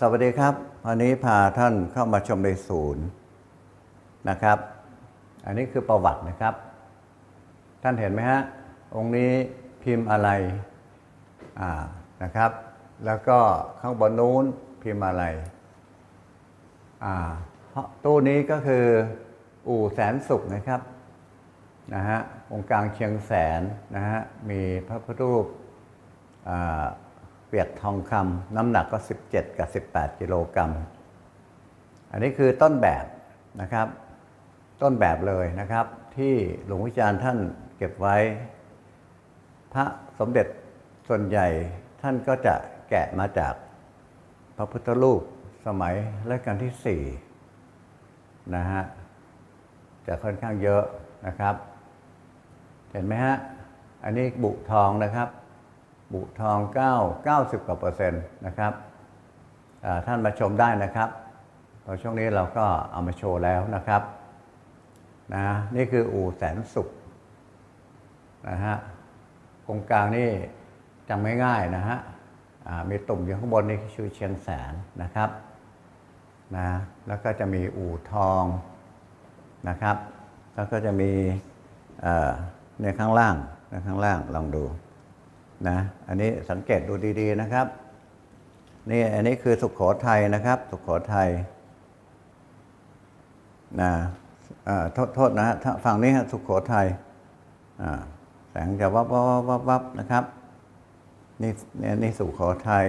สวัสดีครับวันนี้พาท่านเข้ามาชมในศูนย์นะครับ อันนี้คือประวัตินะครับ ท่านเห็นไหมฮะ องค์นี้พิมพ์อะไรอ่านะครับ แล้วก็ข้างบนนู้นพิมพ์อะไรอ่าเพราะตู้นี้ก็คืออู่แสนสุขนะครับนะฮะองค์กลางเชียงแสนนะฮะมีพระพุทธรูปอ่า เปียกทองคำน้ำหนักก็ 17 กับ 18 กิโลกรัม อันนี้คือต้นแบบนะครับ ต้นแบบเลยนะครับ ที่หลวงวิจารณ์ท่านเก็บไว้ พระสมเด็จส่วนใหญ่ท่านก็จะแกะมาจากพระพุทธรูปสมัยรัชกาลที่สี่นะฮะจะค่อนข้างเยอะนะครับ เห็นไหมฮะ อันนี้บุทองนะครับ บุทอง 9 90 กว่าเปอร์เซ็นต์นะครับท่านมาชมได้นะครับตอนช่วงนี้เราก็เอามาโชว์แล้วนะครับนะนี่คืออู่แสนสุขนะฮะตรงกลางนี่จำง่ายๆนะฮะมีตุ่มอยู่ข้างบนนี่ชื่อเชียงแสนนะครับนะแล้วก็จะมีอู่ทองนะครับ แล้วก็จะมีเอ่อในข้างล่างในข้างล่างลองดู นะอันนี้สังเกตดูดีๆนะครับนี่อันนี้คือสุขโขทัยนะครับ สุขโขทัยนะอ่าโทษโทษนะฮะถ้าฝั่งนี้ฮะสุขโขทัยแสงจะวับวับวับวับวับนะครับนี่นี่นี่สุขโขทัย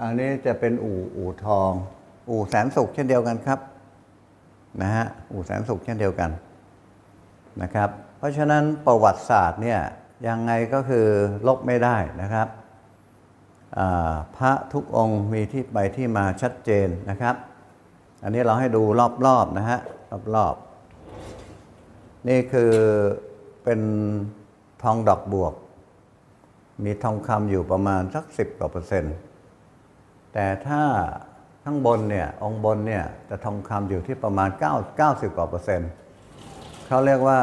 อันนี้จะเป็นอู่อู่ทอง อู่แสนสุขเช่นเดียวกันครับนะฮะอู่แสนสุขเช่นเดียวกันนะครับ เพราะฉะนั้นประวัติศาสตร์เนี่ย ยังไงก็คือลบไม่ได้นะครับ พระทุกองค์มีที่ไปที่มาชัดเจนนะครับ อันนี้เราให้ดูรอบๆนะฮะรอบๆ นี่คือเป็นทองดอกบวก มีทองคำอยู่ประมาณสักสิบกว่าเปอร์เซ็นต์ แต่ถ้าข้างบนเนี่ยองค์บนเนี่ยจะทองคำอยู่ที่ประมาณ 9 90กว่าเปอร์เซ็นต์เขาเรียกว่า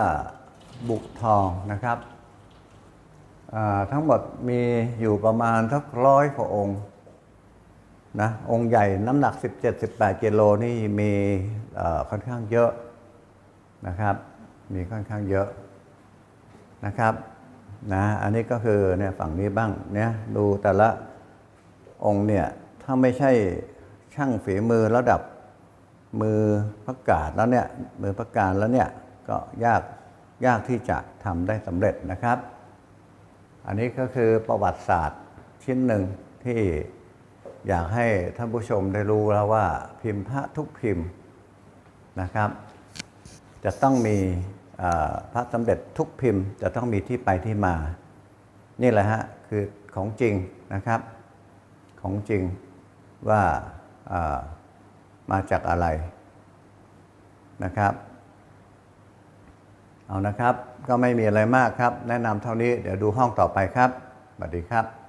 บุกทองนะครับ ทั้งหมดมีอยู่ประมาณสักร้อยกว่าองค์นะองค์ใหญ่น้ำหนัก 17-18กิโลนี่มีค่อนข้างเยอะนะครับ มีค่อนข้างเยอะนะครับนะอันนี้ก็คือเนี่ยฝั่งนี้บ้างเนี่ยดูแต่ละองค์เนี่ยถ้าไม่ใช่ช่างฝีมือระดับมือประกาศแล้วเนี่ยมือประการแล้วเนี่ยก็ยากยากที่จะทำได้สำเร็จนะครับ อันนี้ก็คือประวัติศาสตร์ชิ้นหนึ่งที่อยากให้ท่านผู้ชมได้รู้แล้วว่าพิมพ์พระทุกพิมพ์นะครับ จะต้องมีพระสำเร็จทุกพิมพ์ จะต้องมีที่ไปที่มา นี่แหละฮะคือของจริงนะครับ ของจริงว่ามาจากอะไรนะครับ เอานะครับ ก็ไม่มีอะไรมากครับ แนะนำเท่านี้เดี๋ยวดูห้องต่อไปครับสวัสดีครับ